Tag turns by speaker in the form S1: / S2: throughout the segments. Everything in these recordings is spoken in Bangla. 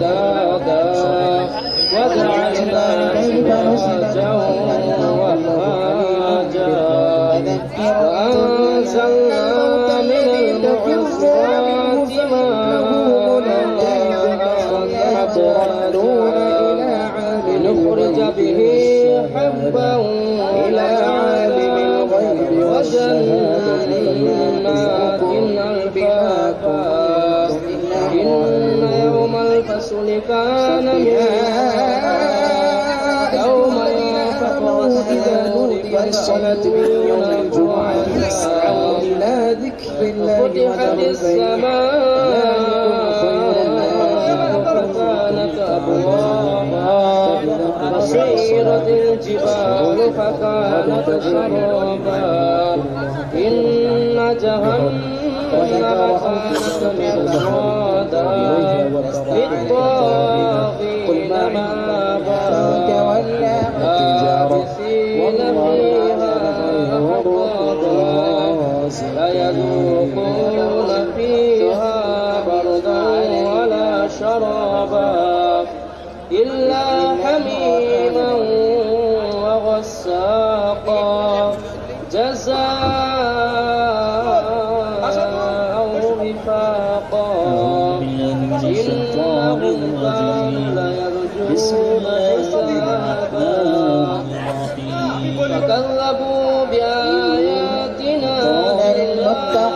S1: زرعا شدادا وجعلنا سراجا وهاجا وأنزلنا من لنخرج به حبا إلى عالم الغيب وجنات الفصل كان ميقاتا يوم ينفخ الصور فالصلاة يوم الجمعة.
S2: إلى ذكر الله
S1: فتحت السماء. فكانت أبوابا وسيرت الجبال فكانت سرابا إن جهنم كانت مرصادا للطاغين مآبا لابسين فيها أحقابا لا يذوقون فيها بردا ولا شرابا إلا حميما وغساقا.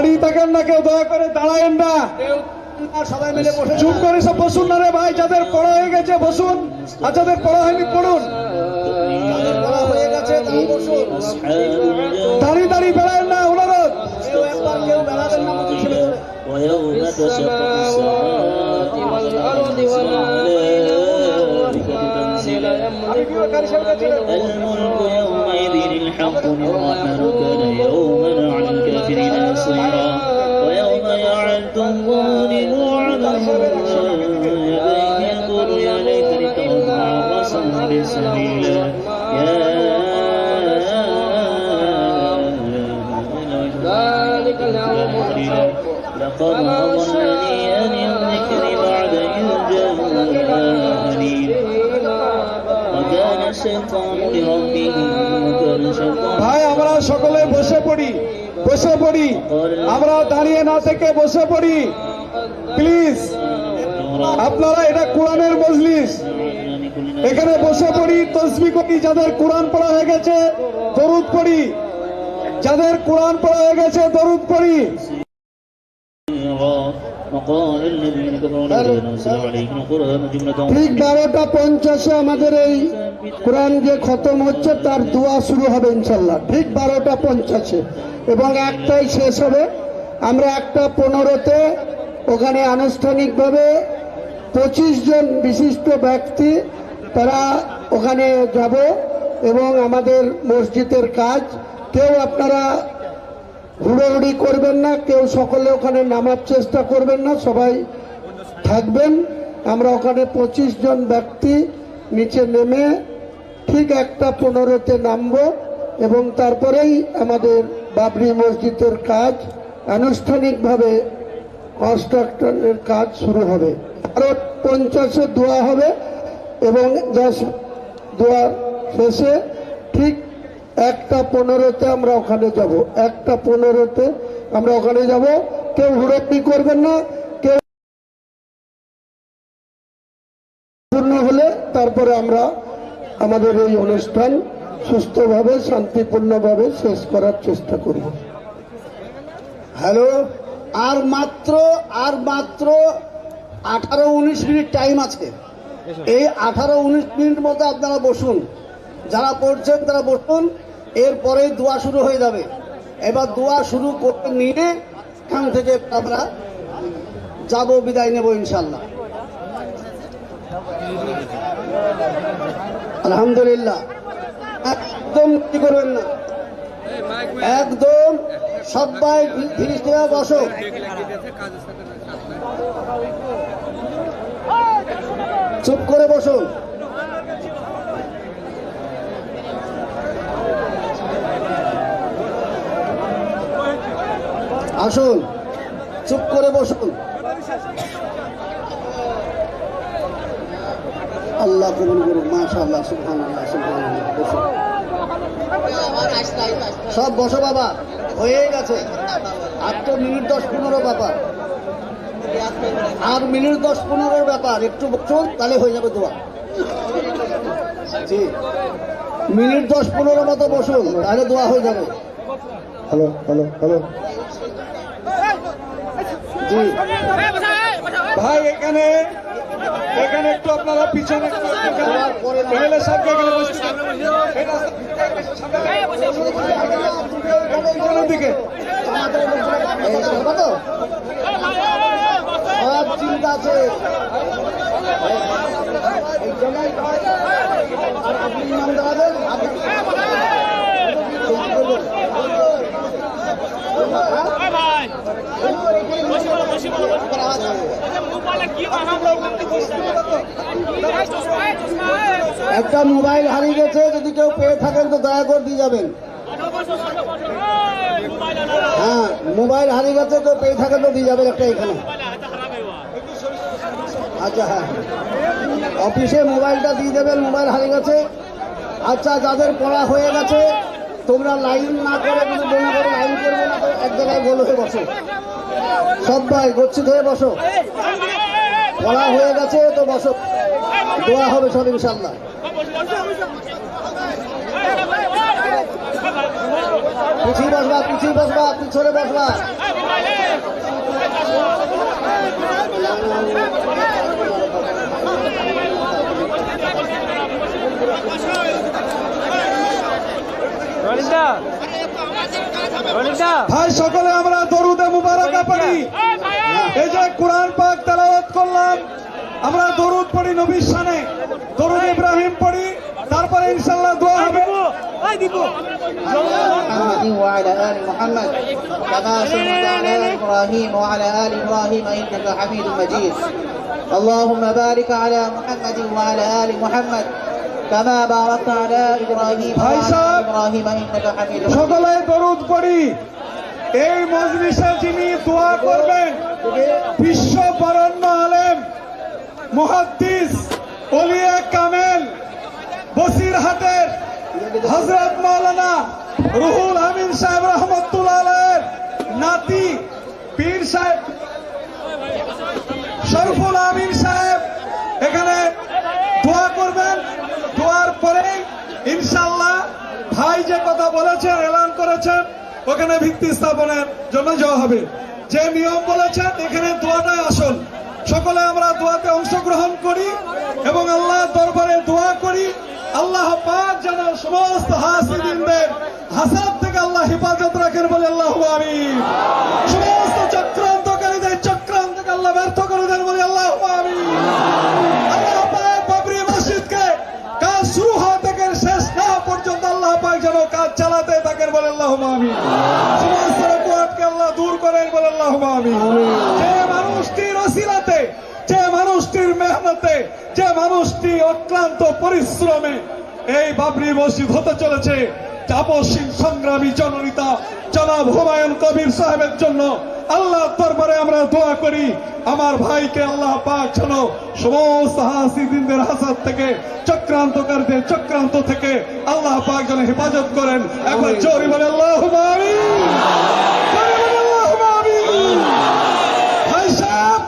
S3: দাঁড়িয়ে থাকেন না কেউ দয়া করে দাঁড়ায়েন না
S2: আর সবাই মিলে বসে
S3: চুপ করে সব বসুন না রে ভাই যাদের পড়া হয়ে গেছে বসুন আর যাদের পড়া হয়নি পড়ুন
S2: যাদের পড়া হয়ে গেছে তারা বসুন
S3: দাঁড়িয়ে দাঁড়িয়ে বেড়ায়েন না অনুরোধ
S2: কেউ একবার কেউ বেড়াবেন না মুখে ছেড়ে ধরে।
S4: ويوم تشقق
S1: السماوات والأرض وما بينهما الرحمن لا
S4: الملك يومئذ الحق للرحمن
S3: ভাই, আমরা সকলে বসে পড়ি বসে পড়ি। আমরা দাঁড়িয়ে না থেকে বসে পড়ি। প্লিজ, আপনারা এটা কোরআনের মজলিস। এখানে বসে পড়ি, তসবি করি, যাদের কোরআন পড়া হয়ে গেছে, দরুদ পড়ি। যাদের কোরআন পড়া হয়ে গেছে, দরুদ পড়ি। ঠিক বারোটা পঞ্চাশে আমাদের এই কোরআন যে খতম হচ্ছে, তার দোয়া শুরু হবে ইনশাল্লাহ। ঠিক বারোটা পঞ্চাশে। এবং একটাই শেষ হবে। আমরা একটা পনেরোতে ওখানে আনুষ্ঠানিকভাবে পঁচিশ জন বিশিষ্ট ব্যক্তি, তারা ওখানে যাব এবং আমাদের মসজিদের কাজ। কেউ আপনারা হুড়োহুড়ি করবেন না, কেউ সকলে ওখানে নামার চেষ্টা করবেন না, সবাই থাকবেন। আমরা ওখানে পঁচিশ জন ব্যক্তি নিচে নেমে ঠিক একটা পনেরোতে নামবো এবং তারপরেই আমাদের বাবরি মসজিদের কাজ আনুষ্ঠানিকভাবে কনস্ট্রাকশনের কাজ শুরু হবে। আরও পঞ্চাশে দোয়া হবে এবং দশ দোয়া শেষে ঠিক একটা পনেরোতে আমরা ওখানে যাব। একটা পনেরোতে আমরা ওখানে যাব। কেউ হুড়পি করবেন না, কেউ হলে তারপরে আমরা আমাদের এই অনুষ্ঠান সুস্থভাবে শান্তিপূর্ণভাবে শেষ করার চেষ্টা করব।
S2: হ্যালো? আর মাত্র আর মাত্র আঠারো উনিশ মিনিট টাইম আছে। এই আঠারো উনিশ মিনিট মতো আপনারা বসুন। যারা পড়ছেন তারা বসুন এরপরেই দোয়া শুরু হয়ে যাবে। এবার দোয়া শুরু করে নিয়ে এখান থেকে আমরা যাব বিদায় নেব ইনশাল্লাহ আলহামদুলিল্লাহ। একদম কি করবেন না? একদম সবাই ফিরিস্তিরা বসো। চুপ করে বসুন আসুন, চুপ করে বসুন। আল্লাহ কবুল করুন মাশা আল্লাহ সুবহান আল্লাহ সুবহান সব বসো বাবা, হয়ে গেছে। আর তো মিনিট দশ পনেরো ব্যাপার। আর মিনিট দশ পনেরোর ব্যাপার, একটু বসুন তাহলে হয়ে যাবে দোয়া মিনিট দশ পনেরো মতো বসুন, তাহলে দোয়া হয়ে যাবে।
S3: Hello hello hello.
S2: জি।
S5: ভাই, এখানে এখানে একটু আপনারা পিছনে মহিলা সাহেবকে এখানে পিছনের দিকে
S2: চিন্তা আছে আপনি নাম দাঁড়াবেন একটা মোবাইল হারিয়ে গেছে, যদি কেউ পেয়ে থাকেন তো দয়া করে দিয়ে যাবেন। হ্যাঁ মোবাইল হারিয়ে গেছে তো পেয়ে থাকেন তো দিয়ে যাবেন একটা এখানে। আচ্ছা হ্যাঁ। অফিসে মোবাইলটা দিয়ে দেবেন, মোবাইল হারিয়ে গেছে। আচ্ছা যাদের পড়া হয়ে গেছে, তোমরা লাইন না করে কিন্তু মনে করে লাইন করবে না এক জায়গায় গোল হয়ে বসো। সবাই গচ্ছিত হয়ে বসো। পড়া হয়ে গেছে, তো বসো। দোয়া হবে সব ইনশাল্লাহ পিছিয়ে বসবা পিছিয়ে বসবা পিছনে বসবা।
S5: ভাই সকলে আমরা দরুদে মুবারকা পড়ি এই যে কোরআন পাক তেলাওয়াত করলাম। আমরা দরুদ পড়ি নবীর শানে দরুদ ইব্রাহিম পড়ি তারপরে ইনশাআল্লাহ দোয়া হবে
S6: محمد وعلى آل محمد كما صليت على آل إبراهيم وعلى آل إبراهيم إنك حميد مجيد اللهم بارك على محمد وعلى آل محمد كما باركت على إبراهيم
S5: ভাই
S6: وعلى
S5: সাহেব,
S6: آل إبراهيم إنك حميد مجيد
S5: সকলে দরুদ পড়ি এই মজলিসে যিনি দোয়া করবেন বিশ্ব বরণ্য আলেম মুহাদ্দিস ওলিয়া কামেল বসিরহাটের হজরত মাওলানা রুহুল আমিন সাহেব রহমতুল্লাহ আলাইহির নাতি পীর সাহেব শরফুল আমিন সাহেব এখানে দোয়া করবেন। দোয়ার পরে ইনশাল্লাহ ভাই যে কথা বলেছেন, এলান করেছেন, ওখানে ভিত্তি স্থাপনের জন্য যাওয়া হবে। যে নিয়ম বলেছেন, এখানে দোয়াটাই আসল। সকলে আমরা দোয়াতে অংশগ্রহণ করি এবং আল্লাহ দরবারে দোয়া করি। আল্লাহ পাঁচ যেন সমস্ত হাসিদিনদের হাসাদ থেকে আল্লাহ হেফাজত রাখেন বলে আল্লাহ আমিন অক্লান্ত পরিশ্রমে এই বাবরি মসজিদ হতে চলেছে। তাপসীন সংগ্রামী জননেতা জনাব হুমায়ুন কবির সাহেবের জন্য আল্লাহ দরবারে আমরা দোয়া করি। আমার ভাইকে আল্লাহ পাক যেন সমস্ত হাসিদিনদের হাসাদ থেকে চক্রান্তকারীদের চক্রান্ত থেকে আল্লাহ পাক যেন হেফাজত করেন। একবার জোরে বলে আল্লাহ ভাই সাহেব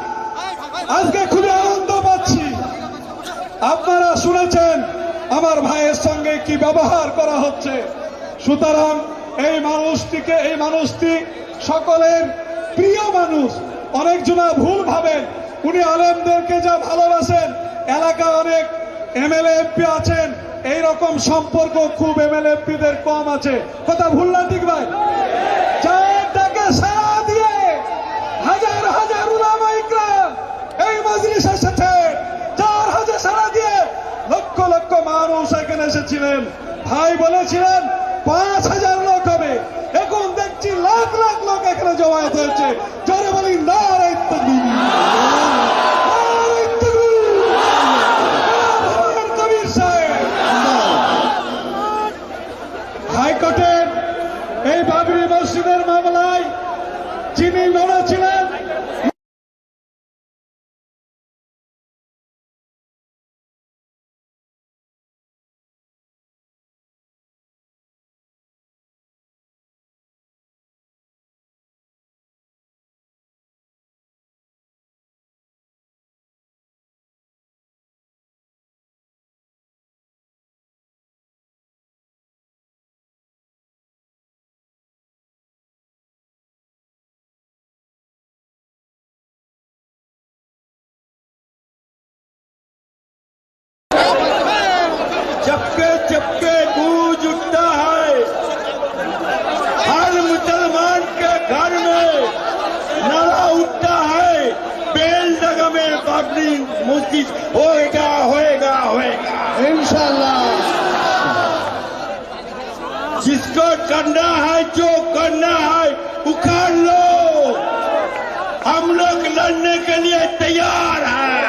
S5: আজকে খুবই আনন্দ পাচ্ছি আপনারা শুনেছেন? আমার ভাইয়ের সঙ্গে কি ব্যবহার করা হচ্ছে? সুতরাং এই মানুষটিকে, এই মানুষটি সকলের প্রিয় মানুষ। অনেকজনা ভুল ভাবেন। উনি আলেমদেরকে যা ভালোবাসেন এলাকা অনেক এমএলএ এমপি আছেন। এই রকম সম্পর্ক খুব এমএলএপিদের কম আছে। কথা ভুল না ঠিক ভাই? চায়ের সারা দিয়ে হাজার হাজার উলামা ইকরাম এই মজলিস এসেছে। চার হাজার সারা দিয়ে লক্ষ মানুষ এখানে এসেছিলেন। ভাই বলেছিলেন পাঁচ হাজার
S7: होएगा होएगा होएगा।
S3: इंशाल्लाह।
S7: जिसको करना है जो करना है उखाड़ लो। हम लोग लड़ने के लिए तैयार है।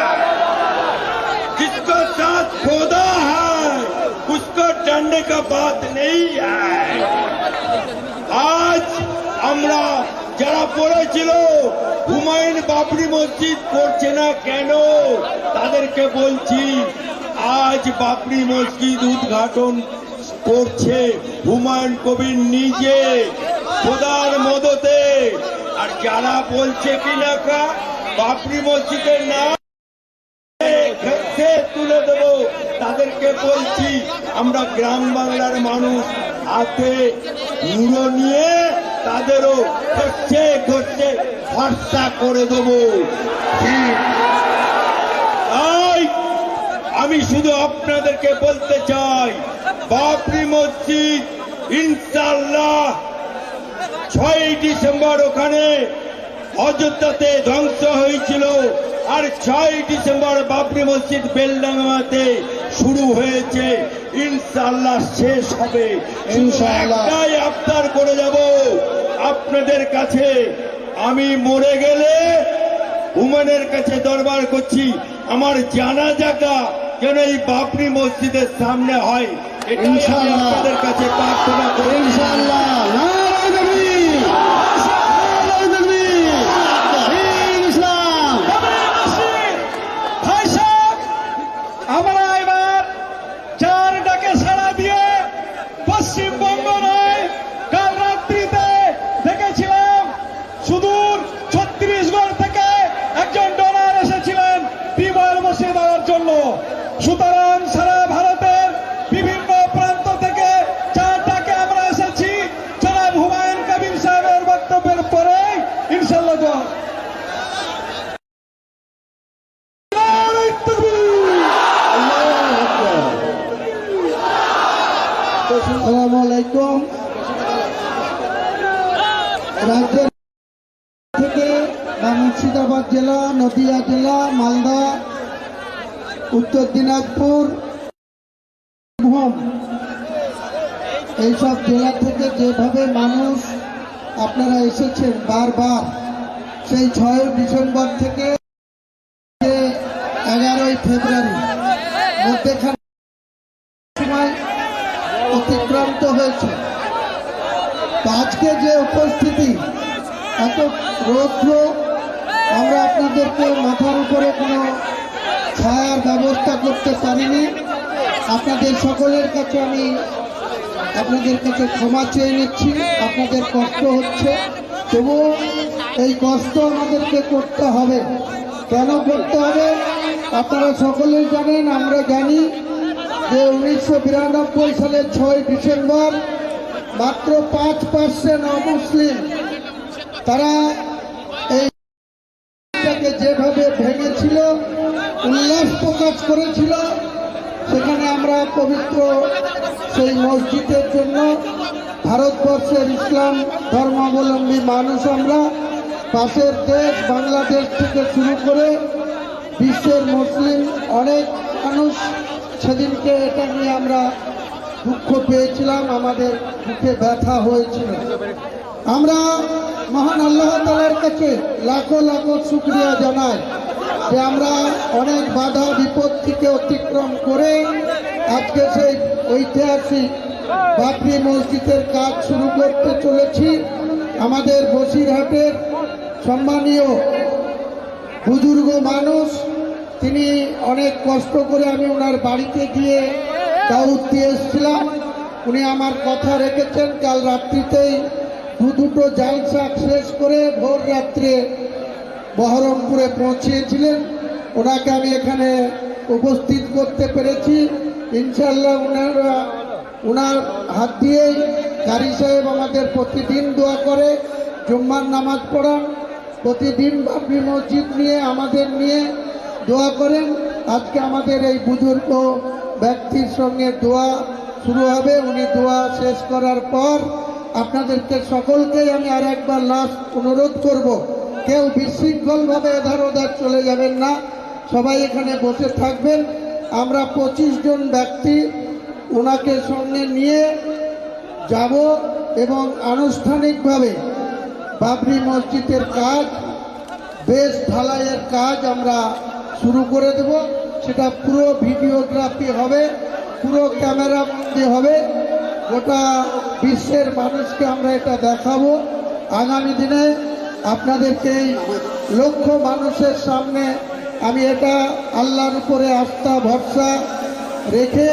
S7: जिसको साथ खोदा है उसको डरने का बात नहीं है। आज हमारा যারা পড়েছিল, হুমায়ুন বাবরি মসজিদ করছে না কেন? তাদেরকে বলছি, আজ বাবরি মসজিদ উদ্ঘাটন করছে হুমায়ুন কবির নিজে, খোদার মদতে। আর যারা বলছে কিনা বাবরি মসজিদের নাম তুলে দেব। তাদেরকে বলছি, আমরা গ্রাম বাংলার মানুষ, হাতে নিয়ে তাদেরও খরচে খরচে ভরসা করে দেব। তাই আমি শুধু আপনাদেরকে বলতে চাই বাবরি মসজিদ ইনশাল্লাহ ছয় ডিসেম্বর ওখানে অযোধ্যাতে ধ্বংস হয়েছিল আর ছয় ডিসেম্বর বাবরি মসজিদ বেলডাঙ্গাতে শুরু হয়েছে। ইনশাল্লাহ শেষ হবে।
S3: ইনশাআল্লাহ।
S7: একটাই আবদার করে যাব আপনাদের কাছে আমি মরে গেলে হুমানের কাছে দরবার করছি। আমার জানা জাগা যেন এই বাপরি মসজিদের সামনে হয়।
S3: ইনশাআল্লাহ।
S7: আপনাদের কাছে প্রার্থনা করি।
S3: ইনশাল্লাহ নারায় তাকবীর! নারায় তাকবীর! জয় ইসলাম
S5: ভাই সাহেব আমরা এবার চার ডাকে সাড়া দিয়ে পশ্চিমবঙ্গ নয় কাল রাত্রিতে দেখেছিলাম সুদূর ছত্রিশগড় থেকে একজন ডোনার এসেছিলেন বিমল বসিয়ে দেওয়ার জন্য সুতরাং সারা ভারতের বিভিন্ন প্রান্ত থেকে চার ডাকে আমরা এসেছি জনাব হুমায়ুন কবির সাহেবের বক্তব্যের পরে ইনশাল্লাহ জয় নারায়ে তাকবীর!
S3: আসসালামু আলাইকুম রাজ্যের থেকে বা মুর্শিদাবাদ জেলা নদিয়া জেলা মালদা উত্তর দিনাজপুর বীরভূম এইসব জেলা থেকে যেভাবে মানুষ আপনারা এসেছেন বারবার, সেই ছয় ডিসেম্বর থেকে এগারোই ফেব্রুয়ারি অতিক্রান্ত হয়েছে। আজকে যে উপস্থিতি, এত রৌদ্র, আমরা আপনাদেরকে মাথার উপরে কোনো ছায়ার ব্যবস্থা করতে পারিনি। আপনাদের সকলের কাছে আমি আপনাদের কাছে ক্ষমা চেয়ে নিচ্ছি, আপনাদের কষ্ট হচ্ছে। তবু এই কষ্ট আমাদেরকে করতে হবে। কেন করতে হবে? আপনারা সকলেই জানেন, আমরা জানি যে উনিশশো বিরানব্বই সালের ছয় ডিসেম্বর মাত্র পাঁচ পার্সেন্ট অমুসলিম। তারা এই যেভাবে ভেঙেছিল, উল্লাস প্রকাশ করেছিল সেখানে আমরা পবিত্র সেই মসজিদের জন্য ভারতবর্ষের ইসলাম ধর্মাবলম্বী মানুষ আমরা। পাশের দেশ বাংলাদেশ থেকে শুরু করে বিশ্বের মুসলিম অনেক মানুষ সেদিনকে এটা নিয়ে আমরা দুঃখ পেয়েছিলাম, আমাদের বুকে ব্যথা হয়েছিল। আমরা মহান আল্লাহ তালার কাছে লাখো লাখো শুক্রিয়া জানাই। যে আমরা অনেক বাধা বিপত্তিকে অতিক্রম করে আজকে সেই ঐতিহাসিক বাবরি মসজিদের কাজ শুরু করতে চলেছি। আমাদের বসিরহাটের সম্মানীয় বুজুর্গ মানুষ, তিনি অনেক কষ্ট করে আমি ওনার বাড়িতে গিয়ে দাউদ দিয়ে এসেছিলাম। উনি আমার কথা রেখেছেন, কাল রাত্রিতেই দু দুটো জালসা শেষ করে ভোর রাত্রে বহরমপুরে পৌঁছিয়েছিলেন। ওনাকে আমি এখানে উপস্থিত করতে পেরেছি। ইনশাল্লাহ ওনারা ওনার হাত দিয়েই কারি সাহেব আমাদের প্রতিদিন দোয়া করে, জুম্মার নামাজ পড়ান, প্রতিদিন বাবরি মসজিদ নিয়ে, আমাদের নিয়ে দোয়া করেন। আজকে আমাদের এই বুজুর্গ ব্যক্তির সঙ্গে দোয়া শুরু হবে। উনি দোয়া শেষ করার পর আপনাদেরকে সকলকেই আমি আর একবার লাস্ট অনুরোধ করব। কেউ বিশৃঙ্খলভাবে এধার ওধার চলে যাবেন না। সবাই এখানে বসে থাকবেন। আমরা পঁচিশ জন ব্যক্তি ওনাকে সঙ্গে নিয়ে যাব এবং আনুষ্ঠানিকভাবে বাবরি মসজিদের কাজ, বেশ ঢালাইয়ের কাজ আমরা শুরু করে দেব। সেটা পুরো ভিডিওগ্রাফি হবে, পুরো ক্যামেরা হবে। গোটা বিশ্বের মানুষকে আমরা এটা দেখাবো। আগামী দিনে আপনাদেরকে লক্ষ মানুষের সামনে আমি এটা আল্লাহর উপরে আস্থা, ভরসা রেখে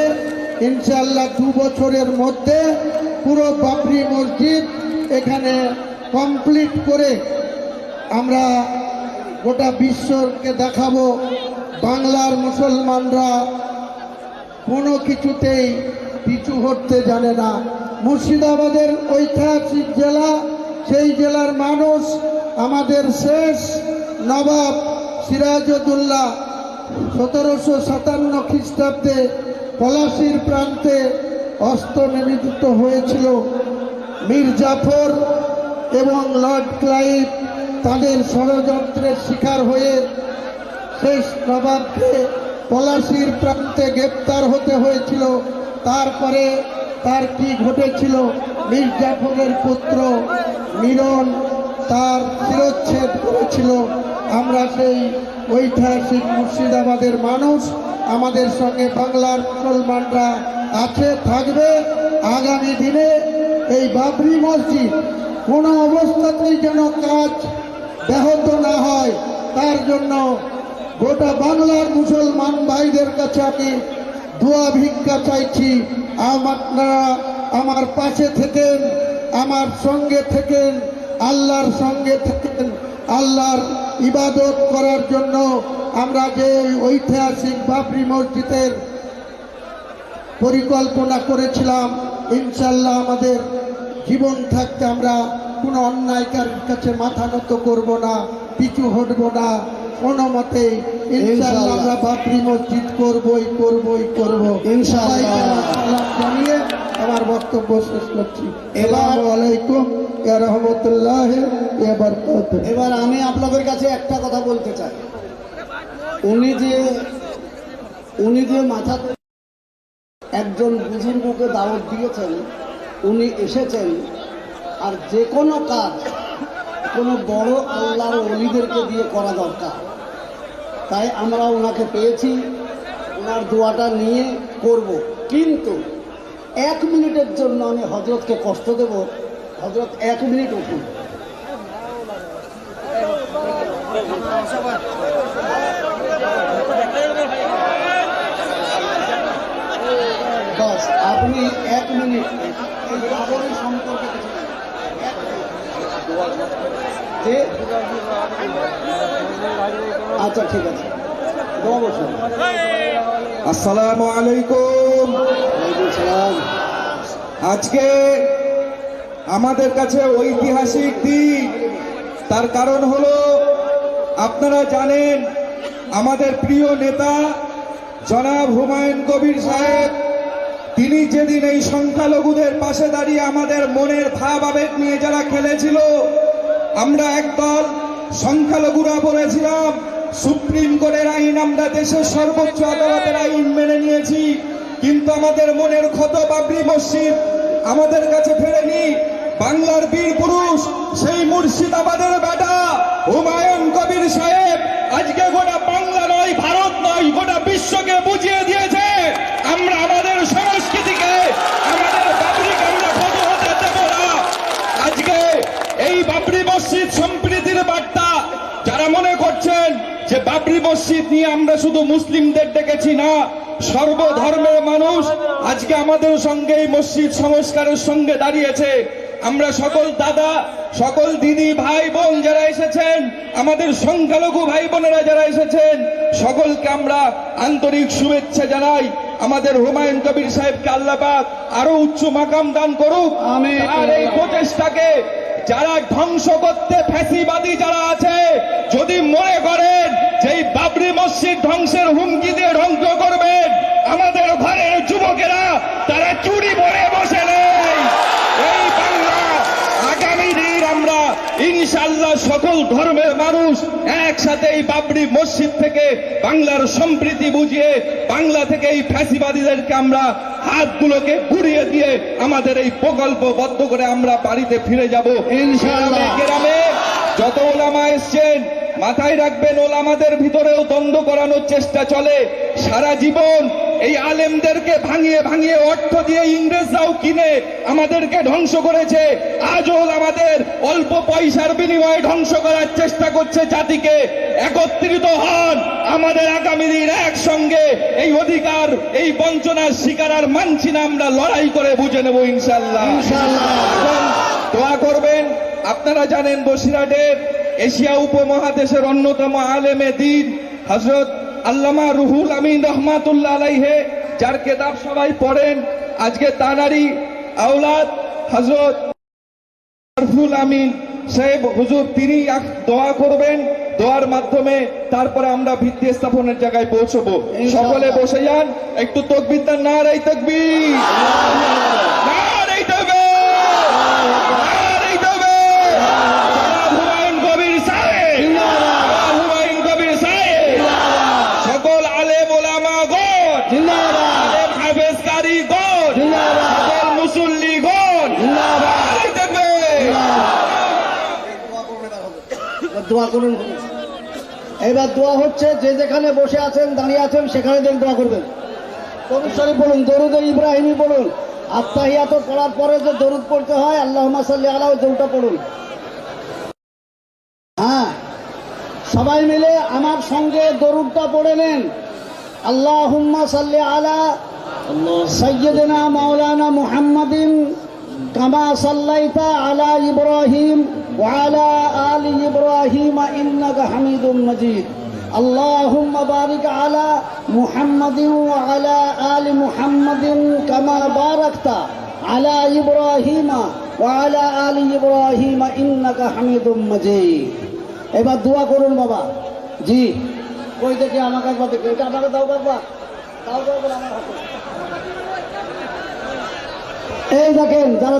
S3: ইনশাল্লাহ দু বছরের মধ্যে পুরো বাবরি মসজিদ এখানে কমপ্লিট করে আমরা গোটা বিশ্বকে দেখাবো। বাংলার মুসলমানরা কোনো কিছুতেই পিছু হটতে জানে না। মুর্শিদাবাদের ঐতিহাসিক জেলা, সেই জেলার মানুষ আমাদের শেষ নবাব সিরাজউদ্দৌলা সতেরোশো সাতান্ন খ্রিস্টাব্দে পলাশির প্রান্তে অস্ত্র নিবেদিত হয়েছিল। মীর জাফর এবং লর্ড ক্লাইভ তাদের ষড়যন্ত্রের শিকার হয়ে শেষ নবাবকে পলাশির প্রান্তে গ্রেপ্তার হতে হয়েছিল। তারপরে তার কি ঘটেছিল? মীর জাফরের পুত্র মিরন তার শিরচ্ছেদ করেছিল। আমরা সেই ঐতিহাসিক মুর্শিদাবাদের মানুষ। আমাদের সঙ্গে বাংলার মুসলমানরা আছে, থাকবে। আগামী দিনে এই বাবরি মসজিদ কোনো অবস্থাতেই যেন কাজ ব্যাহত না হয়। তার জন্য গোটা বাংলার মুসলমান ভাইদের কাছে আমি দোয়া ভিক্ষা চাইছি। আপনারা আমার পাশে থেকেন, আমার সঙ্গে থেকেন। আল্লাহর সঙ্গে থাকেন, আল্লাহর ইবাদত করার জন্য আমরা যে ঐতিহাসিক বাবরি মসজিদের পরিকল্পনা করেছিলাম ইনশাল্লাহ আমাদের জীবন থাকতে আমরা কোনো অন্যায়কার কাছে মাথা নত করব না, পিছু হটবো না। কোনো মতে ইনশাল্লাহ আমরা বাবরি মসজিদ করবই করবই করব।
S2: ইনশাআল্লাহ।
S3: জানিয়ে আমার বক্তব্য শেষ করছি। আসসালামু আলাইকুম ইয়া রহমতুল্লাহ ইয়া বারাকাতুহু।
S2: এবার আমি আপনাদের কাছে একটা কথা বলতে চাই। উনি যে উনি যে মাথা একজন বুজুর্গকে দাওয়াত দিয়েছেন উনি এসেছেন আর যে কোনো কাজ কোনো বড় আল্লাহর অলিদেরকে দিয়ে করা দরকার। তাই আমরা ওনাকে পেয়েছি। ওনার দোয়াটা নিয়ে করব। কিন্তু এক মিনিটের জন্য আমি হজরতকে কষ্ট দেব। হজরত এক মিনিট উঠুন। আপনি এক মিনিট সম্পর্কে আচ্ছা ঠিক আছে।
S5: আসসালামু আলাইকুম। আজকে আমাদের কাছে ঐতিহাসিক দিন। তার কারণ হলো আপনারা জানেন আমাদের প্রিয় নেতা
S8: জনাব হুমায়ুন কবির সাহেব তিনি যেদিন এই সংখ্যালঘুদের পাশে দাঁড়িয়ে আমাদের মনের ভাব আবেগ নিয়ে যারা খেলেছিল আমরা একদল সংখ্যালঘুরা বলেছিলাম, সুপ্রিম কোর্টের আইন আমরা দেশের সর্বোচ্চ আদালতের আইন মেনে নিয়েছি, কিন্তু আমাদের মনের ক্ষত বাবরি মসজিদ আমাদের কাছে ফেরেনি। বাংলার বীর পুরুষ, সেই মুর্শিদাবাদের বেটা, হুমায়ুন কবির সাহেব, আজকে গোটা বাংলা নয়, ভারত নয়, গোটা বিশ্বকে বুঝিয়ে দিয়েছে। যে বাবরি মসজিদ নিয়ে আমরা শুধু মুসলিমদের ডেকেছি না সর্বধর্মের মানুষ আজকে আমাদের সঙ্গে এই মসজিদ সংস্কারের সঙ্গে দাঁড়িয়েছে। আমরা সকল দাদা সকল দিদি ভাই বোন যারা এসেছেন আমাদের সংখ্যালঘু ভাই বোনেরা যারা এসেছেন সকলকে আমরা আন্তরিক শুভেচ্ছা জানাই। আমাদের হুমায়ুন কবির সাহেবকে আল্লাপাক আরও উচ্চ মাকাম দান করুক। আর এই প্রচেষ্টাকে যারা ধ্বংস করতে ফ্যাসিবাদী যারা আছে, যদি মনে করেন যে বাবরি মসজিদ ধ্বংসের হুমকি দিয়ে ধ্বংস করবেন, আমাদের ঘরের যুবকেরা তারা চুরি পরে বসে নেই এই বাংলা আগামী দিন আমরা ইনশাল্লাহ সকল ধর্মের মানুষ একসাথে এই বাবরি মসজিদ থেকে বাংলার সম্প্রীতি বুঝিয়ে বাংলা থেকে এই ফ্যাসিবাদীদেরকে আমরা হাতগুলোকে ঘুরিয়ে দিয়ে আমাদের এই প্রকল্প বদ্ধ করে আমরা বাড়িতে ফিরে যাব।
S9: ইনশাল্লাহ
S8: গ্রামে যত ওলামা এসছেন মাথায় রাখবেন ওলামাদের ভিতরেও দ্বন্দ্ব করানোর চেষ্টা চলে। সারা জীবন এই আলেমদেরকে ভাঙিয়ে ভাঙিয়ে অর্থ দিয়ে ইংরেজরাও কিনে আমাদেরকে ধ্বংস করেছে। আজও আমাদের অল্প পয়সার বিনিময়ে ধ্বংস করার চেষ্টা করছে জাতিকে। একত্রিত হন। আমাদের আগামী দিন একসঙ্গে এই অধিকার এই বঞ্চনার শিকার আর মানছি না আমরা লড়াই করে বুঝে নেব ইনশাল্লাহ। দোয়া করবেন। আপনারা জানেন বসিরহাটের এশিয়া উপমহাদেশের অন্যতম আলেমে দিন হজরত আল্লামা রুহুল আমিন রহমাতুল্লাহ আলাইহে যার কেতাব সবাই পড়েন। আজকে তানারি আওলাদ হজরত আরফুল আমিন সাহেব হুজুর তিনি দোয়া করবেন। দোয়ার মাধ্যমে তারপরে আমরা ভিত্তি স্থাপনের জায়গায় পৌঁছবো। সকলে বসে যান একটু তকবির দেন না রাই তকবির নারাই তাকবীর! নারাই তাকবীর! জনাব হুমায়ুন কবির সাহেব! জনাব হুমায়ুন কবির সাহেব! সকল আলেম ওলামা গণ আলেম হাফেজ কারি গণ সকল মুসল্লি গণ নারাই তাকবীর!
S2: এবার দোয়া করুন। এবার দোয়া হচ্ছে যে যেখানে বসে আছেন দাঁড়িয়ে আছেন সেখানে যেন দোয়া করবেন। কবির বলুন দরুদ ইব্রাহিমী বলুন। আত্মাহিয়াত পড়ার পরে যে দরুদ পড়তে হয় আল্লাহ মাসাল্লি আলাহ দরুদটা পড়ুন। হ্যাঁ সবাই মিলে আমার সঙ্গে দরুদটা পড়ে নেন। আল্লাহ সাল্লি আলা সৈয়দিনা মাওলানা মুহাম্মদিন كما صليت على إبراهيم وعلى آل إبراهيم إنك حميد مجيد اللهم بارك على محمد وعلى آل محمد كما باركت على إبراهيم وعلى آل إبراهيم إنك حميد مجيد এবার দোয়া করুন বাবা জি ওই দেখে আমাকে একবার দেখে এটা আমাকে দাও বাবা দাও দাও বলে আমার হাতে এই দেখেন যারা